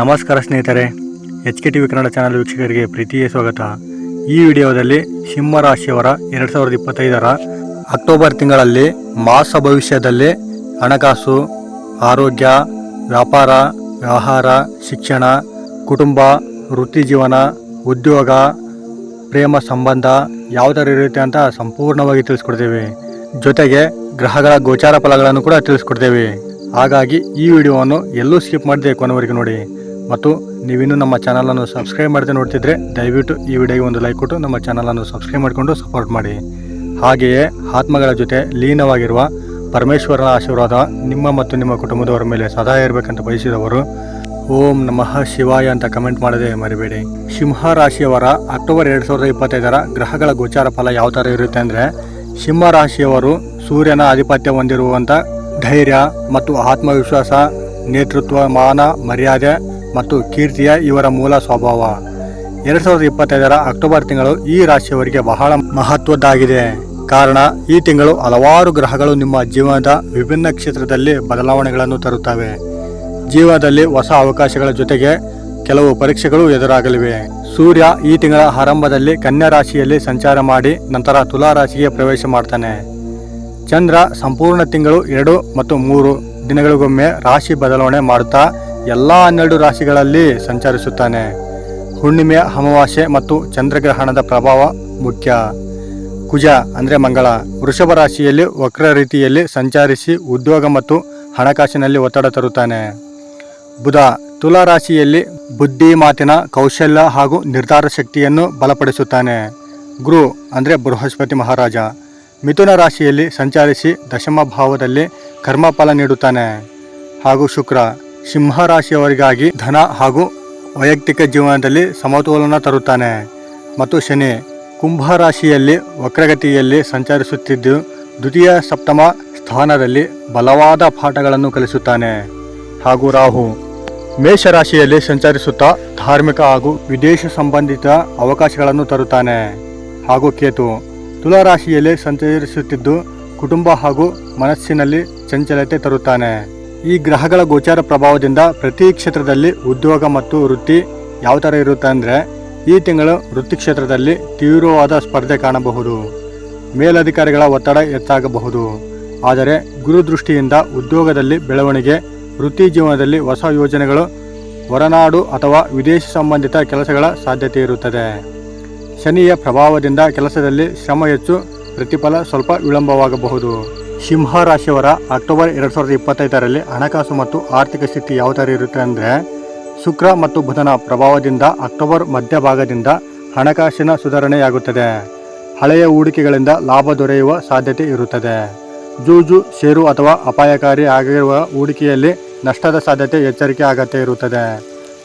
ನಮಸ್ಕಾರ ಸ್ನೇಹಿತರೆ H K T V Kannada channel ವೀಕ್ಷಕರಿಗೆ ಪ್ರೀತಿಯ ಸ್ವಾಗತ. ಈ ವಿಡಿಯೋದಲ್ಲಿ ಸಿಂಹ ರಾಶಿಯವರ ಎರಡು ಸಾವಿರದ ಇಪ್ಪತ್ತೈದರ ಅಕ್ಟೋಬರ್ ತಿಂಗಳಲ್ಲಿ ಮಾಸ ಭವಿಷ್ಯದಲ್ಲಿ ಹಣಕಾಸು, ಆರೋಗ್ಯ, ವ್ಯಾಪಾರ, ವ್ಯವಹಾರ, ಶಿಕ್ಷಣ, ಕುಟುಂಬ, ವೃತ್ತಿ ಜೀವನ, ಉದ್ಯೋಗ, ಪ್ರೇಮ ಸಂಬಂಧ ಯಾವ ಥರ ಇರುತ್ತೆ ಅಂತ ಸಂಪೂರ್ಣವಾಗಿ ತಿಳಿಸ್ಕೊಡ್ತೇವೆ. ಜೊತೆಗೆ ಗ್ರಹಗಳ ಗೋಚಾರ ಫಲಗಳನ್ನು ಕೂಡ ತಿಳಿಸ್ಕೊಡ್ತೇವೆ. ಹಾಗಾಗಿ ಈ ವಿಡಿಯೋವನ್ನು ಎಲ್ಲೂ ಸ್ಕಿಪ್ ಮಾಡದೆ ಕೊನೆವರೆಗೆ ನೋಡಿ. ಮತ್ತು ನೀವಿನ್ನೂ ನಮ್ಮ ಚಾನಲನ್ನು ಸಬ್ಸ್ಕ್ರೈಬ್ ಮಾಡದೆ ನೋಡ್ತಿದ್ರೆ ದಯವಿಟ್ಟು ಈ ವಿಡಿಯೋಗೆ ಒಂದು ಲೈಕ್ ಕೊಟ್ಟು ನಮ್ಮ ಚಾನಲನ್ನು ಸಬ್ಸ್ಕ್ರೈಬ್ ಮಾಡಿಕೊಂಡು ಸಪೋರ್ಟ್ ಮಾಡಿ. ಹಾಗೆಯೇ ಆತ್ಮಗಳ ಜೊತೆ ಲೀನವಾಗಿರುವ ಪರಮೇಶ್ವರನ ಆಶೀರ್ವಾದ ನಿಮ್ಮ ಮತ್ತು ನಿಮ್ಮ ಕುಟುಂಬದವರ ಮೇಲೆ ಸದಾ ಇರಬೇಕಂತ ಬಯಸಿದವರು, ಓಂ ನಮಃ ಶಿವಾಯ ಅಂತ ಕಮೆಂಟ್ ಮಾಡದೆ ಮರಿಬೇಡಿ. ಸಿಂಹ ರಾಶಿಯವರ ಅಕ್ಟೋಬರ್ ಎರಡು ಸಾವಿರದ ಇಪ್ಪತ್ತೈದರ ಗ್ರಹಗಳ ಗೋಚಾರ ಫಲ ಯಾವ ಥರ ಇರುತ್ತೆ ಅಂದರೆ ಸಿಂಹ ರಾಶಿಯವರು ಸೂರ್ಯನ ಆಧಿಪತ್ಯ ಹೊಂದಿರುವಂಥ ಧೈರ್ಯ ಮತ್ತು ಆತ್ಮವಿಶ್ವಾಸ, ನೇತೃತ್ವ, ಮಾನ, ಮರ್ಯಾದೆ ಮತ್ತು ಕೀರ್ತಿಯ ಇವರ ಮೂಲ ಸ್ವಭಾವ. ಎರಡು ಸಾವಿರದ ಇಪ್ಪತ್ತೈದರ ಅಕ್ಟೋಬರ್ ತಿಂಗಳು ಈ ರಾಶಿಯವರಿಗೆ ಬಹಳ ಮಹತ್ವದ್ದಾಗಿದೆ. ಕಾರಣ, ಈ ತಿಂಗಳು ಹಲವಾರು ಗ್ರಹಗಳು ನಿಮ್ಮ ಜೀವನದ ವಿಭಿನ್ನ ಕ್ಷೇತ್ರದಲ್ಲಿ ಬದಲಾವಣೆಗಳನ್ನು ತರುತ್ತವೆ. ಜೀವನದಲ್ಲಿ ಹೊಸ ಅವಕಾಶಗಳ ಜೊತೆಗೆ ಕೆಲವು ಪರೀಕ್ಷೆಗಳು ಎದುರಾಗಲಿವೆ. ಸೂರ್ಯ ಈ ತಿಂಗಳ ಆರಂಭದಲ್ಲಿ ಕನ್ಯಾ ರಾಶಿಯಲ್ಲಿ ಸಂಚಾರ ಮಾಡಿ ನಂತರ ತುಲಾ ರಾಶಿಗೆ ಪ್ರವೇಶ ಮಾಡ್ತಾನೆ. ಚಂದ್ರ ಸಂಪೂರ್ಣ ತಿಂಗಳು ಎರಡು ಮತ್ತು ಮೂರು ದಿನಗಳಿಗೊಮ್ಮೆ ರಾಶಿ ಬದಲಾವಣೆ ಮಾಡುತ್ತಾ ಎಲ್ಲ ಹನ್ನೆರಡು ರಾಶಿಗಳಲ್ಲಿ ಸಂಚರಿಸುತ್ತಾನೆ. ಹುಣ್ಣಿಮೆ, ಅಮಾವಾಸ್ಯೆ ಮತ್ತು ಚಂದ್ರಗ್ರಹಣದ ಪ್ರಭಾವ ಮುಖ್ಯ. ಕುಜ ಅಂದರೆ ಮಂಗಳ. ವೃಷಭ ರಾಶಿಯಲ್ಲಿ ವಕ್ರ ರೀತಿಯಲ್ಲಿ ಸಂಚರಿಸಿ ಉದ್ಯೋಗ ಮತ್ತು ಹಣಕಾಸಿನಲ್ಲಿ ಒತ್ತಡ ತರುತ್ತಾನೆ. ಬುಧ, ತುಲಾ ರಾಶಿಯಲ್ಲಿ ಬುದ್ಧಿ, ಮಾತಿನ ಕೌಶಲ್ಯ ಹಾಗೂ ನಿರ್ಧಾರ ಶಕ್ತಿಯನ್ನು ಬಲಪಡಿಸುತ್ತಾನೆ. ಗುರು ಅಂದರೆ ಬೃಹಸ್ಪತಿ ಮಹಾರಾಜ. ಮಿಥುನ ರಾಶಿಯಲ್ಲಿ ಸಂಚರಿಸಿ ದಶಮ ಭಾವದಲ್ಲಿ ಕರ್ಮಫಲ ನೀಡುತ್ತಾನೆ. ಹಾಗೂ ಶುಕ್ರ ಸಿಂಹ ರಾಶಿಯವರಿಗಾಗಿ ಧನ ಹಾಗೂ ವೈಯಕ್ತಿಕ ಜೀವನದಲ್ಲಿ ಸಮತೋಲನ ತರುತ್ತಾನೆ. ಮತ್ತು ಶನಿ ಕುಂಭ ರಾಶಿಯಲ್ಲಿ ವಕ್ರಗತಿಯಲ್ಲಿ ಸಂಚರಿಸುತ್ತಿದ್ದು, ದ್ವಿತೀಯ ಸಪ್ತಮ ಸ್ಥಾನದಲ್ಲಿ ಬಲವಾದ ಪಾಠಗಳನ್ನು ಕಲಿಸುತ್ತಾನೆ. ಹಾಗೂ ರಾಹು ಮೇಷರಾಶಿಯಲ್ಲಿ ಸಂಚರಿಸುತ್ತಾ ಧಾರ್ಮಿಕ ಹಾಗೂ ವಿದೇಶ ಸಂಬಂಧಿತ ಅವಕಾಶಗಳನ್ನು ತರುತ್ತಾನೆ. ಹಾಗೂ ಕೇತು ತುಲಾ ರಾಶಿಯಲ್ಲಿ ಸಂಚರಿಸುತ್ತಿದ್ದು, ಕುಟುಂಬ ಹಾಗೂ ಮನಸ್ಸಿನಲ್ಲಿ ಚಂಚಲತೆ ತರುತ್ತಾನೆ. ಈ ಗ್ರಹಗಳ ಗೋಚಾರ ಪ್ರಭಾವದಿಂದ ಪ್ರತಿ ಕ್ಷೇತ್ರದಲ್ಲಿ ಉದ್ಯೋಗ ಮತ್ತು ವೃತ್ತಿ ಯಾವ ಥರ ಇರುತ್ತೆ ಅಂದರೆ ಈ ತಿಂಗಳು ವೃತ್ತಿ ಕ್ಷೇತ್ರದಲ್ಲಿ ತೀವ್ರವಾದ ಸ್ಪರ್ಧೆ ಕಾಣಬಹುದು. ಮೇಲಧಿಕಾರಿಗಳ ಒತ್ತಡ ಹೆಚ್ಚಾಗಬಹುದು. ಆದರೆ ಗುರುದೃಷ್ಟಿಯಿಂದ ಉದ್ಯೋಗದಲ್ಲಿ ಬೆಳವಣಿಗೆ, ವೃತ್ತಿ ಜೀವನದಲ್ಲಿ ಹೊಸ ಯೋಜನೆಗಳು, ಹೊರನಾಡು ಅಥವಾ ವಿದೇಶಿ ಸಂಬಂಧಿತ ಕೆಲಸಗಳ ಸಾಧ್ಯತೆ ಇರುತ್ತದೆ. ಶನಿಯ ಪ್ರಭಾವದಿಂದ ಕೆಲಸದಲ್ಲಿ ಶ್ರಮ ಹೆಚ್ಚು, ಪ್ರತಿಫಲ ಸ್ವಲ್ಪ ವಿಳಂಬವಾಗಬಹುದು. ಸಿಂಹ ರಾಶಿಯವರ ಅಕ್ಟೋಬರ್ ಎರಡು ಸಾವಿರದ ಇಪ್ಪತ್ತೈದರಲ್ಲಿ ಹಣಕಾಸು ಮತ್ತು ಆರ್ಥಿಕ ಸ್ಥಿತಿ ಯಾವ ಥರ ಇರುತ್ತೆ ಅಂದರೆ ಶುಕ್ರ ಮತ್ತು ಬುಧನ ಪ್ರಭಾವದಿಂದ ಅಕ್ಟೋಬರ್ ಮಧ್ಯಭಾಗದಿಂದ ಹಣಕಾಸಿನ ಸುಧಾರಣೆಯಾಗುತ್ತದೆ. ಹಳೆಯ ಹೂಡಿಕೆಗಳಿಂದ ಲಾಭ ದೊರೆಯುವ ಸಾಧ್ಯತೆ ಇರುತ್ತದೆ. ಜೂಜು ಷೇರು ಅಥವಾ ಅಪಾಯಕಾರಿ ಆಗಿರುವ ಹೂಡಿಕೆಯಲ್ಲಿ ನಷ್ಟದ ಸಾಧ್ಯತೆ ಎಚ್ಚರಿಕೆ ಅಗತ್ಯ ಇರುತ್ತದೆ.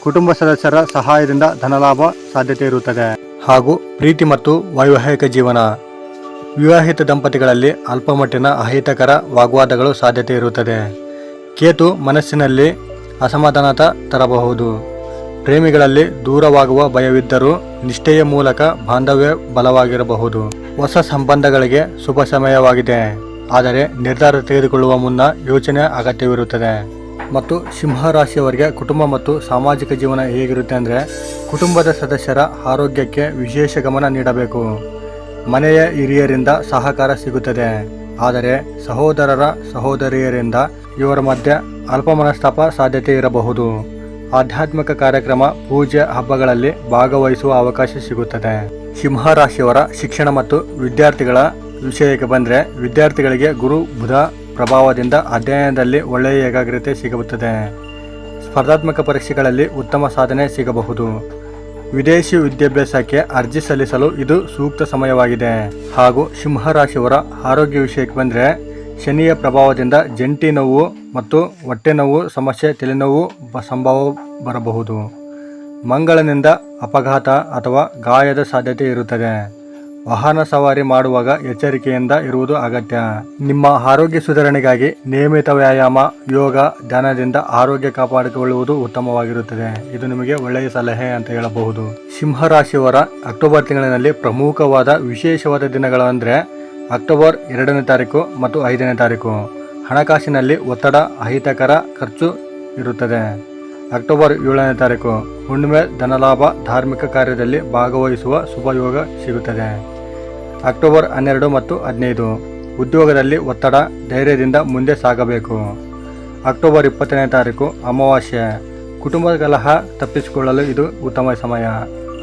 ಕುಟುಂಬ ಸದಸ್ಯರ ಸಹಾಯದಿಂದ ಧನಲಾಭ ಸಾಧ್ಯತೆ ಇರುತ್ತದೆ. ಹಾಗೂ ಪ್ರೀತಿ ಮತ್ತು ವೈವಾಹಿಕ ಜೀವನ. ವಿವಾಹಿತ ದಂಪತಿಗಳಲ್ಲಿ ಅಲ್ಪಮಟ್ಟಿನ ಅಹಿತಕರ ವಾಗ್ವಾದಗಳು ಸಾಧ್ಯತೆ ಇರುತ್ತದೆ. ಕೇತು ಮನಸ್ಸಿನಲ್ಲಿ ಅಸಮಾಧಾನತ ತರಬಹುದು. ಪ್ರೇಮಿಗಳಲ್ಲಿ ದೂರವಾಗುವ ಭಯವಿದ್ದರೂ ನಿಷ್ಠೆಯ ಮೂಲಕ ಬಾಂಧವ್ಯ ಬಲವಾಗಿರಬಹುದು. ಹೊಸ ಸಂಬಂಧಗಳಿಗೆ ಶುಭ ಸಮಯವಾಗಿದೆ. ಆದರೆ ನಿರ್ಧಾರ ತೆಗೆದುಕೊಳ್ಳುವ ಮುನ್ನ ಯೋಚನೆ ಅಗತ್ಯವಿರುತ್ತದೆ. ಮತ್ತು ಸಿಂಹ ರಾಶಿಯವರಿಗೆ ಕುಟುಂಬ ಮತ್ತು ಸಾಮಾಜಿಕ ಜೀವನ ಹೇಗಿರುತ್ತೆ ಅಂದರೆ ಕುಟುಂಬದ ಸದಸ್ಯರ ಆರೋಗ್ಯಕ್ಕೆ ವಿಶೇಷ ಗಮನ ನೀಡಬೇಕು. ಮನೆಯ ಹಿರಿಯರಿಂದ ಸಹಕಾರ ಸಿಗುತ್ತದೆ. ಆದರೆ ಸಹೋದರರ ಸಹೋದರಿಯರಿಂದ ಇವರ ಮಧ್ಯೆ ಅಲ್ಪ ಮನಸ್ತಾಪ ಸಾಧ್ಯತೆ ಇರಬಹುದು. ಆಧ್ಯಾತ್ಮಿಕ ಕಾರ್ಯಕ್ರಮ ಪೂಜೆ ಹಬ್ಬಗಳಲ್ಲಿ ಭಾಗವಹಿಸುವ ಅವಕಾಶ ಸಿಗುತ್ತದೆ. ಸಿಂಹ ರಾಶಿಯವರ ಶಿಕ್ಷಣ ಮತ್ತು ವಿದ್ಯಾರ್ಥಿಗಳ ವಿಷಯಕ್ಕೆ ಬಂದರೆ ವಿದ್ಯಾರ್ಥಿಗಳಿಗೆ ಗುರು, ಬುಧ ಪ್ರಭಾವದಿಂದ ಅಧ್ಯಯನದಲ್ಲಿ ಒಳ್ಳೆಯ ಏಕಾಗ್ರತೆ ಸಿಗುತ್ತದೆ ಸ್ಪರ್ಧಾತ್ಮಕ ಪರೀಕ್ಷೆಗಳಲ್ಲಿ ಉತ್ತಮ ಸಾಧನೆ ಸಿಗಬಹುದು. ವಿದೇಶಿ ವಿದ್ಯಾಭ್ಯಾಸಕ್ಕೆ ಅರ್ಜಿ ಸಲ್ಲಿಸಲು ಇದು ಸೂಕ್ತ ಸಮಯವಾಗಿದೆ. ಹಾಗೂ ಸಿಂಹ ರಾಶಿಯವರ ಆರೋಗ್ಯ ವಿಷಯಕ್ಕೆ ಬಂದರೆ, ಶನಿಯ ಪ್ರಭಾವದಿಂದ ಜಂಟಿ ನೋವು ಮತ್ತು ಹೊಟ್ಟೆ ನೋವು, ಸಮಸ್ಯೆ ತಲೆನೋವು ಸಂಭವ ಬರಬಹುದು. ಮಂಗಳನಿಂದ ಅಪಘಾತ ಅಥವಾ ಗಾಯದ ಸಾಧ್ಯತೆ ಇರುತ್ತದೆ. ವಾಹನ ಸವಾರಿ ಮಾಡುವಾಗ ಎಚ್ಚರಿಕೆಯಿಂದ ಇರುವುದು ಅಗತ್ಯ. ನಿಮ್ಮ ಆರೋಗ್ಯ ಸುಧಾರಣೆಗಾಗಿ ನಿಯಮಿತ ವ್ಯಾಯಾಮ, ಯೋಗ, ಧ್ಯಾನದಿಂದ ಆರೋಗ್ಯ ಕಾಪಾಡಿಕೊಳ್ಳುವುದು ಉತ್ತಮವಾಗಿರುತ್ತದೆ. ಇದು ನಿಮಗೆ ಒಳ್ಳೆಯ ಸಲಹೆ ಅಂತ ಹೇಳಬಹುದು. ಸಿಂಹ ರಾಶಿಯವರ ಅಕ್ಟೋಬರ್ ತಿಂಗಳಿನಲ್ಲಿ ಪ್ರಮುಖವಾದ ವಿಶೇಷವಾದ ದಿನಗಳು ಅಂದರೆ ಅಕ್ಟೋಬರ್ ಎರಡನೇ ತಾರೀಕು ಮತ್ತು ಐದನೇ ತಾರೀಕು. ಹಣಕಾಸಿನಲ್ಲಿ ಒತ್ತಡ, ಅಹಿತಕರ ಖರ್ಚು ಇರುತ್ತದೆ. ಅಕ್ಟೋಬರ್ ಏಳನೇ ತಾರೀಕು. ಹುಣ್ಣಿಮೆ ಧನಲಾಭ, ಧಾರ್ಮಿಕ ಕಾರ್ಯದಲ್ಲಿ ಭಾಗವಹಿಸುವ ಶುಭಯೋಗ ಸಿಗುತ್ತದೆ. ಅಕ್ಟೋಬರ್ ಹನ್ನೆರಡು ಮತ್ತು ಹದಿನೈದು. ಉದ್ಯೋಗದಲ್ಲಿ ಒತ್ತಡ ಧೈರ್ಯದಿಂದ ಮುಂದೆ ಸಾಗಬೇಕು. ಅಕ್ಟೋಬರ್ ಇಪ್ಪತ್ತನೇ ತಾರೀಕು ಅಮಾವಾಸ್ಯೆ. ಕುಟುಂಬ ಕಲಹ ತಪ್ಪಿಸಿಕೊಳ್ಳಲು ಇದು ಉತ್ತಮ ಸಮಯ.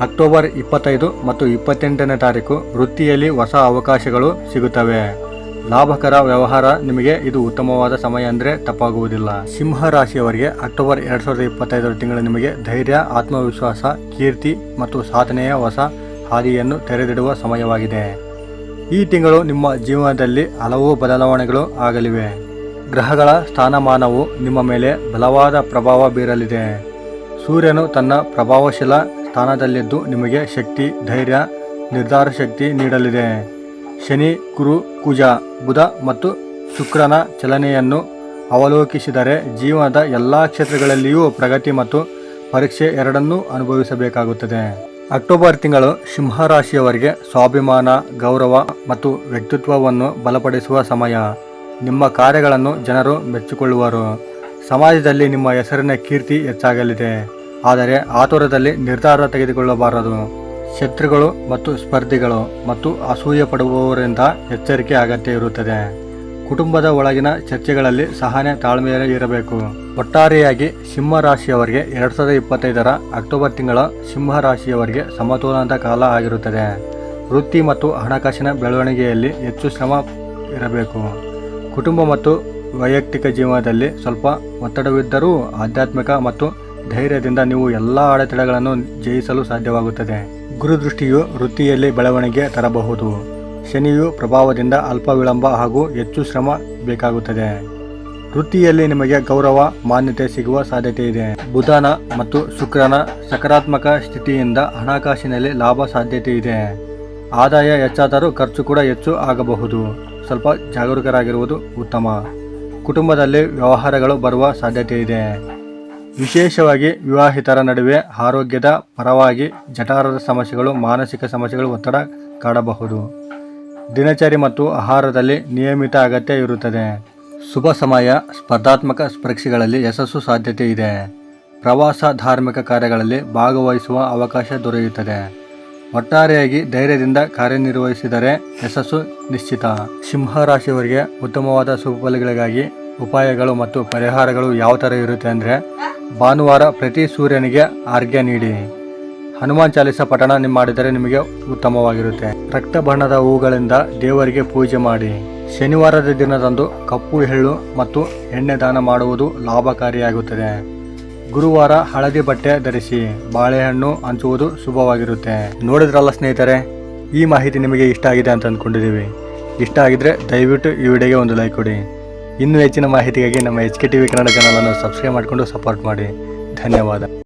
ಅಕ್ಟೋಬರ್ ಇಪ್ಪತ್ತೈದು ಮತ್ತು ಇಪ್ಪತ್ತೆಂಟನೇ ತಾರೀಕು ವೃತ್ತಿಯಲ್ಲಿ ಹೊಸ ಅವಕಾಶಗಳು ಸಿಗುತ್ತವೆ. ಲಾಭಕರ ವ್ಯವಹಾರ ನಿಮಗೆ ಇದು ಉತ್ತಮವಾದ ಸಮಯ ಅಂದರೆ ತಪ್ಪಾಗುವುದಿಲ್ಲ. ಸಿಂಹ ರಾಶಿಯವರಿಗೆ ಅಕ್ಟೋಬರ್ ಎರಡು ಸಾವಿರದ ಇಪ್ಪತ್ತೈದರ ತಿಂಗಳು ನಿಮಗೆ ಧೈರ್ಯ, ಆತ್ಮವಿಶ್ವಾಸ, ಕೀರ್ತಿ ಮತ್ತು ಸಾಧನೆಯ ಹೊಸ ಹಾದಿಯನ್ನು ತೆರೆದಿಡುವ ಸಮಯವಾಗಿದೆ. ಈ ತಿಂಗಳು ನಿಮ್ಮ ಜೀವನದಲ್ಲಿ ಹಲವು ಬದಲಾವಣೆಗಳು ಆಗಲಿವೆ. ಗ್ರಹಗಳ ಸ್ಥಾನಮಾನವು ನಿಮ್ಮ ಮೇಲೆ ಬಲವಾದ ಪ್ರಭಾವ ಬೀರಲಿದೆ. ಸೂರ್ಯನು ತನ್ನ ಪ್ರಭಾವಶೀಲ ಸ್ಥಾನದಲ್ಲಿದ್ದು ನಿಮಗೆ ಶಕ್ತಿ, ಧೈರ್ಯ, ನಿರ್ಧಾರ ಶಕ್ತಿ ನೀಡಲಿದೆ. ಶನಿ, ಕುರು, ಕುಜ, ಬುಧ ಮತ್ತು ಶುಕ್ರನ ಚಲನೆಯನ್ನು ಅವಲೋಕಿಸಿದರೆ ಜೀವನದ ಎಲ್ಲ ಕ್ಷೇತ್ರಗಳಲ್ಲಿಯೂ ಪ್ರಗತಿ ಮತ್ತು ಪರೀಕ್ಷೆ ಎರಡನ್ನೂ ಅನುಭವಿಸಬೇಕಾಗುತ್ತದೆ. ಅಕ್ಟೋಬರ್ ತಿಂಗಳು ಸಿಂಹ ರಾಶಿಯವರಿಗೆ ಸ್ವಾಭಿಮಾನ, ಗೌರವ ಮತ್ತು ವ್ಯಕ್ತಿತ್ವವನ್ನು ಬಲಪಡಿಸುವ ಸಮಯ. ನಿಮ್ಮ ಕಾರ್ಯಗಳನ್ನು ಜನರು ಮೆಚ್ಚಿಕೊಳ್ಳುವರು. ಸಮಾಜದಲ್ಲಿ ನಿಮ್ಮ ಹೆಸರಿನ ಕೀರ್ತಿ ಹೆಚ್ಚಾಗಲಿದೆ. ಆದರೆ ಆತುರದಲ್ಲಿ ನಿರ್ಧಾರ ತೆಗೆದುಕೊಳ್ಳಬಾರದು. ಶತ್ರುಗಳು ಮತ್ತು ಸ್ಪರ್ಧಿಗಳು ಮತ್ತು ಅಸೂಯೆ ಪಡುವವರಿಂದ ಎಚ್ಚರಿಕೆ ಅಗತ್ಯ ಇರುತ್ತದೆ. ಕುಟುಂಬದ ಒಳಗಿನ ಚರ್ಚೆಗಳಲ್ಲಿ ಸಹನೆ ತಾಳ್ಮೆಯಲ್ಲಿ ಇರಬೇಕು. ಒಟ್ಟಾರೆಯಾಗಿ ಸಿಂಹ ರಾಶಿಯವರಿಗೆ ಎರಡು ಸಾವಿರದ ಇಪ್ಪತ್ತೈದರ ಅಕ್ಟೋಬರ್ ತಿಂಗಳ ಸಿಂಹ ರಾಶಿಯವರಿಗೆ ಸಮತೋಲನದ ಕಾಲ ಆಗಿರುತ್ತದೆ. ವೃತ್ತಿ ಮತ್ತು ಹಣಕಾಸಿನ ಬೆಳವಣಿಗೆಯಲ್ಲಿ ಹೆಚ್ಚು ಶ್ರಮ ಇರಬೇಕು. ಕುಟುಂಬ ಮತ್ತು ವೈಯಕ್ತಿಕ ಜೀವನದಲ್ಲಿ ಸ್ವಲ್ಪ ಒತ್ತಡವಿದ್ದರೂ ಆಧ್ಯಾತ್ಮಿಕ ಮತ್ತು ಧೈರ್ಯದಿಂದ ನೀವು ಎಲ್ಲ ಅಡೆತಡೆಗಳನ್ನು ಜಯಿಸಲು ಸಾಧ್ಯವಾಗುತ್ತದೆ. ಗುರುದೃಷ್ಟಿಯು ವೃತ್ತಿಯಲ್ಲಿ ಬೆಳವಣಿಗೆ ತರಬಹುದು. ಶನಿಯು ಪ್ರಭಾವದಿಂದ ಅಲ್ಪ ವಿಳಂಬ ಹಾಗೂ ಹೆಚ್ಚು ಶ್ರಮ ಬೇಕಾಗುತ್ತದೆ. ವೃತ್ತಿಯಲ್ಲಿ ನಿಮಗೆ ಗೌರವ, ಮಾನ್ಯತೆ ಸಿಗುವ ಸಾಧ್ಯತೆ ಇದೆ. ಬುಧನ ಮತ್ತು ಶುಕ್ರನ ಸಕಾರಾತ್ಮಕ ಸ್ಥಿತಿಯಿಂದ ಹಣಕಾಸಿನಲ್ಲಿ ಲಾಭ ಸಾಧ್ಯತೆ ಇದೆ. ಆದಾಯ ಹೆಚ್ಚಾದರೂ ಖರ್ಚು ಕೂಡ ಹೆಚ್ಚು ಆಗಬಹುದು. ಸ್ವಲ್ಪ ಜಾಗರೂಕರಾಗಿರುವುದು ಉತ್ತಮ. ಕುಟುಂಬದಲ್ಲಿ ವ್ಯವಹಾರಗಳು ಬರುವ ಸಾಧ್ಯತೆ ಇದೆ. ವಿಶೇಷವಾಗಿ ವಿವಾಹಿತರ ನಡುವೆ ಆರೋಗ್ಯದ ಪರವಾಗಿ ಜಠಾರದ ಸಮಸ್ಯೆಗಳು, ಮಾನಸಿಕ ಸಮಸ್ಯೆಗಳು ಒತ್ತಡ ಕಾಡಬಹುದು. ದಿನಚರಿ ಮತ್ತು ಆಹಾರದಲ್ಲಿ ನಿಯಮಿತ ಅಗತ್ಯ ಇರುತ್ತದೆ. ಶುಭ ಸಮಯ, ಸ್ಪರ್ಧಾತ್ಮಕ ಪರೀಕ್ಷೆಗಳಲ್ಲಿ ಯಶಸ್ಸು ಸಾಧ್ಯತೆ ಇದೆ. ಪ್ರವಾಸ ಧಾರ್ಮಿಕ ಕಾರ್ಯಗಳಲ್ಲಿ ಭಾಗವಹಿಸುವ ಅವಕಾಶ ದೊರೆಯುತ್ತದೆ. ಒಟ್ಟಾರೆಯಾಗಿ ಧೈರ್ಯದಿಂದ ಕಾರ್ಯನಿರ್ವಹಿಸಿದರೆ ಯಶಸ್ಸು ನಿಶ್ಚಿತ. ಸಿಂಹ ರಾಶಿಯವರಿಗೆ ಉತ್ತಮವಾದ ಸುಫಲಗಳಿಗಾಗಿ ಉಪಾಯಗಳು ಮತ್ತು ಪರಿಹಾರಗಳು ಯಾವ ಥರ ಇರುತ್ತೆ ಅಂದರೆ ಭಾನುವಾರ ಪ್ರತಿ ಸೂರ್ಯನಿಗೆ ಅರ್ಘ್ಯ ನೀಡಿ. ಹನುಮಾನ್ ಚಾಲಿಸ ಪಠಣ ನಿಮ್ಮ ಮಾಡಿದರೆ ನಿಮಗೆ ಉತ್ತಮವಾಗಿರುತ್ತೆ. ರಕ್ತ ಬಣ್ಣದ ಹೂಗಳಿಂದ ದೇವರಿಗೆ ಪೂಜೆ ಮಾಡಿ. ಶನಿವಾರದ ದಿನದಂದು ಕಪ್ಪು, ಎಳ್ಳು ಮತ್ತು ಎಣ್ಣೆ ದಾನ ಮಾಡುವುದು ಲಾಭಕಾರಿಯಾಗುತ್ತದೆ. ಗುರುವಾರ ಹಳದಿ ಬಟ್ಟೆ ಧರಿಸಿ ಬಾಳೆಹಣ್ಣು ಹಂಚುವುದು ಶುಭವಾಗಿರುತ್ತೆ. ನೋಡಿದ್ರಲ್ಲ ಸ್ನೇಹಿತರೆ, ಈ ಮಾಹಿತಿ ನಿಮಗೆ ಇಷ್ಟ ಆಗಿದೆ ಅಂತ ಅಂದ್ಕೊಂಡಿದ್ದೀವಿ. ಇಷ್ಟ ಆಗಿದ್ರೆ ದಯವಿಟ್ಟು ಈ ವಿಡಿಯೋಗೆ ಒಂದು ಲೈಕ್ ಕೊಡಿ. ಇನ್ನೂ ಹೆಚ್ಚಿನ ಮಾಹಿತಿಗಾಗಿ ನಮ್ಮ H K T V Kannada ಚಾನಲನ್ನು ಸಬ್ಸ್ಕ್ರೈಬ್ ಮಾಡಿಕೊಂಡು ಸಪೋರ್ಟ್ ಮಾಡಿ. ಧನ್ಯವಾದ.